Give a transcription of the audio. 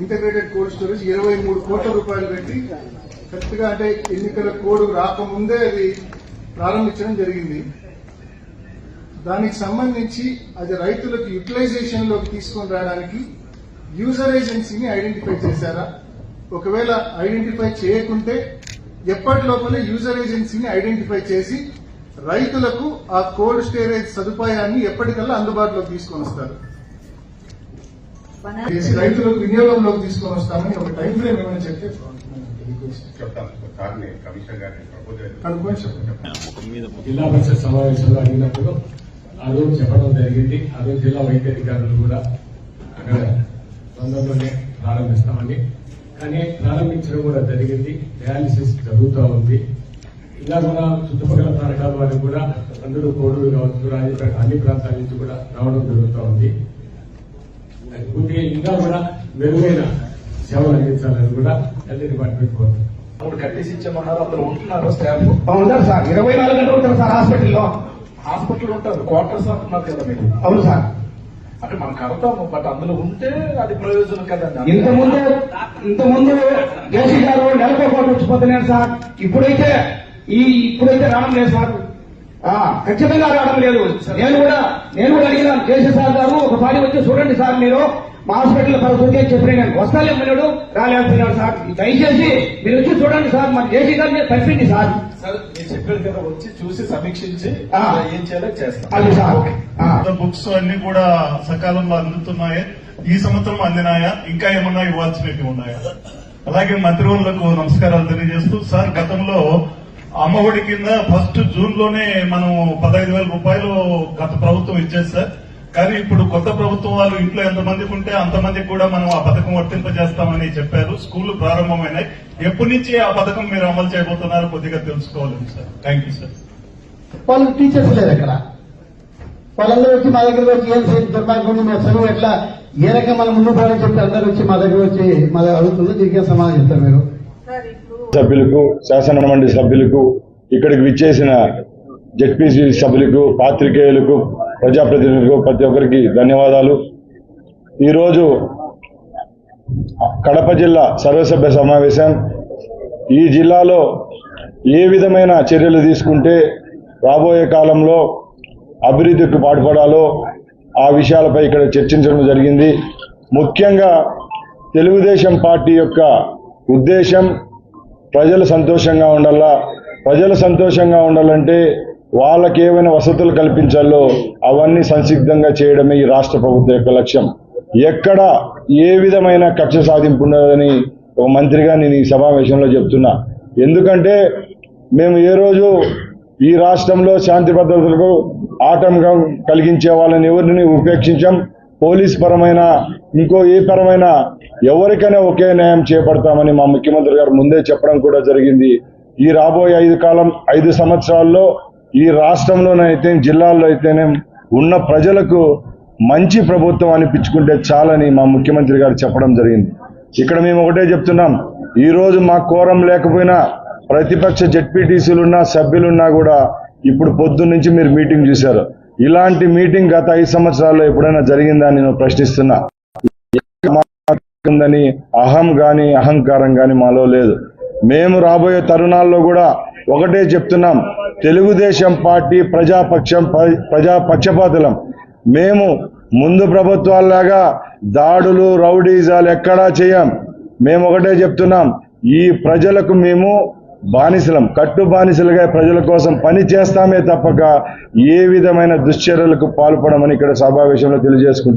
Integrated cold storage ఇరవై మూడు కోట్ల రూపాయలు పెట్టి కరెక్ట్గా అంటే ఎన్నికల కోడ్ రాకముందే అది ప్రారంభించడం జరిగింది. దానికి సంబంధించి అది రైతులకు యూటిలైజేషన్లోకి తీసుకొని రావడానికి యూజర్ ఏజెన్సీని ఐడెంటిఫై చేశారా? ఒకవేళ ఐడెంటిఫై చేయకుంటే ఎప్పటి లోపలే యూజర్ ఏజెన్సీని ఐడెంటిఫై చేసి రైతులకు ఆ కోల్డ్ స్టోరేజ్ సదుపాయాన్ని ఎప్పటికల్లా అందుబాటులోకి తీసుకొని వస్తారు. చేసి రైతులకు వినియోగంలోకి తీసుకొని వస్తామని ఒక టైం ఫ్రేమ్ ఏమైనా చెప్తే జిల్లా పరిషత్ సమావేశంలో అడిగినప్పుడు ఆ రోజు చెప్పడం జరిగింది. ఆ రోజు జిల్లా వైద్యాధికారులు కూడా అక్కడ తొందరలోనే ప్రారంభిస్తామని. కానీ ప్రారంభించడం కూడా జరిగింది. డయాలిసిస్ జరుగుతూ ఉంది. ఇలా కూడా చుట్టుపక్కల ప్రాంతాల వారికి కూడా అందరూ కోడూరు కావచ్చు రాజపేట అన్ని ప్రాంతాల నుంచి కూడా రావడం జరుగుతూ ఉంది. ఇంకా కూడా మెరుగైన సేవలు అందించాలని కూడా హెల్త్ డిపార్ట్మెంట్ కోరుతుంది. మూడు కట్టేసి ఇచ్చామన్నారు అందులో ఉంటున్నారు స్టాఫ్. ఉంటారు సార్. ఇరవై నాలుగు గంటలు ఉంటారు సార్ హాస్పిటల్లో. హాస్పిటల్ ఉంటారు క్వార్టర్స్ అంటున్నారు కదా మీరు. అవును సార్. అంటే మనం కడతాము బట్ అందులో ఉంటే అది ప్రయోజనం కదండి ఇంత ముందు ఇంత ముందు గారు నెలకు కోట్లు వచ్చిపోతున్నాడు సార్. ఇప్పుడైతే ఈ ఇప్పుడైతే రావడం లేదు సార్. ఖచ్చితంగా రావడం లేదు. నేను కూడా నేను కూడా అడిగినాను జేసీ సార్ గారు ఒకసారి వచ్చి చూడండి సార్ మీరు. మా హాస్పిటల్ పరిస్థితి అని చెప్పిన నేను వస్తాలేమన్నాడు రాలేకపోయినాడు సార్. దయచేసి మీరు వచ్చి చూడండి సార్ మరి జేసీ గారిని తప్పింది సార్. సార్ మీరు చెప్పారు కదా వచ్చి చూసి సమీక్షించి ఆ. ఏం చేయాలో చేస్తాం. అది సార్. ఆ. బుక్స్ అన్ని కూడా సకాలంలో అందుతున్నాయా. ఈ సంవత్సరం అందినాయా? ఇంకా ఏమన్నా ఇవ్వాల్సినవి ఉన్నాయా? అలాగే మంత్రివర్లకు నమస్కారాలు తెలియజేస్తూ సార్ గతంలో అమ్మఒడి కింద ఫస్ట్ జూన్లోనే మనం పదహైదు వేల రూపాయలు గత ప్రభుత్వం ఇచ్చేది సార్. కానీ ఇప్పుడు కొత్త ప్రభుత్వం వాళ్ళు ఇంట్లో ఎంతమందికి ఉంటే అంతమందికి కూడా మనం ఆ పథకం వర్తింపజేస్తామని చెప్పారు. స్కూళ్ళు ప్రారంభమైనాయి. ఎప్పటి నుంచి ఆ పథకం మీరు అమలు చేయబోతున్నారో కొద్దిగా తెలుసుకోవాలి సార్. Thank you sir. వాళ్ళు టీచర్స్ లేరు అక్కడ. వాళ్ళందరూ వచ్చి మా దగ్గర వచ్చి ఏం దుర్మార్గం మా చదువు ఎట్లా? ఏ రకంగా మనం ముందు పోవాలని చెప్పి అందరూ వచ్చి మా దగ్గర వచ్చి మా దగ్గర అడుగుతుంది దీనికి సమాధానం చెప్తారు మీరు. సభ్యులకు శాసన మండలి సభ్యులకు ఇక్కడికి విచ్చేసిన జడ్పీసీ సభ్యులకు పాత్రికేయులకు ప్రజాప్రతినిధులకు ప్రతి ఒక్కరికి ధన్యవాదాలు. ఈరోజు కడప జిల్లా సర్వసభ్య సమావేశం. ఈ జిల్లాలో ఏ విధమైన చర్యలు తీసుకుంటే రాబోయే కాలంలో అభివృద్ధికి పాటుపడాలో ఆ విషయాలపై ఇక్కడ చర్చించడం జరిగింది. ముఖ్యంగా తెలుగుదేశం పార్టీ యొక్క ఉద్దేశం ప్రజలు సంతోషంగా ఉండాలా? ప్రజలు సంతోషంగా ఉండాలంటే వాళ్ళకి ఏమైనా వసతులు కల్పించాలో అవన్నీ సంసిద్ధంగా చేయడమే ఈ రాష్ట్ర ప్రభుత్వం యొక్క లక్ష్యం. ఎక్కడ ఏ విధమైన కక్ష సాధింపు ఉండదని ఒక మంత్రిగా నేను ఈ సమావేశంలో చెప్తున్నా. ఎందుకంటే మేము ఏ రోజు ఈ రాష్ట్రంలో శాంతి భద్రతలకు ఆటంకం కలిగించే వాళ్ళని ఎవరిని ఉపేక్షించాం? పోలీస్ పరమైన ఇంకో ఏ పరమైన ఎవరికైనా ఒకే న్యాయం చేపడతామని మా ముఖ్యమంత్రి గారు ముందే చెప్పడం కూడా జరిగింది. ఈ రాబోయే ఐదు కాలం ఐదు సంవత్సరాల్లో ఈ రాష్ట్రంలోనైతే జిల్లాల్లో అయితేనే ఉన్న ప్రజలకు మంచి ప్రభుత్వం అనిపించుకుంటే చాలని మా ముఖ్యమంత్రి గారు చెప్పడం జరిగింది. ఇక్కడ మేము ఒకటే చెప్తున్నాం. ఈరోజు మా కోరం లేకపోయినా ప్రతిపక్ష జడ్పీటీసీలున్నా సభ్యులున్నా కూడా ఇప్పుడు పొద్దు నుంచి మీరు మీటింగ్ చూశారు. ఇలాంటి మీటింగ్ గత ఐదు సంవత్సరాల్లో ఎప్పుడైనా జరిగిందా అని నేను ప్రశ్నిస్తున్నా. ఉందని అహం గాని అహంకారం గాని మాలో లేదు. మేము రాబోయే తరుణాల్లో కూడా ఒకటే చెప్తున్నాం. తెలుగుదేశం పార్టీ ప్రజాపక్షం ప్ర- ప్రజా పక్షపాతులం. మేము ముందు ప్రభుత్వాల్లాగా దాడులు రౌడీజాలు ఎక్కడా చేయం. మేము ఒకటే చెప్తున్నాం. ఈ ప్రజలకు మేము బానిసలం. కట్టు బానిసలుగా ప్రజల కోసం పని చేస్తామే తప్పక ఏ విధమైన దుశ్చర్యలకు పాల్పడమని ఇక్కడ సమావేశంలో తెలియజేసుకుంటున్నాం.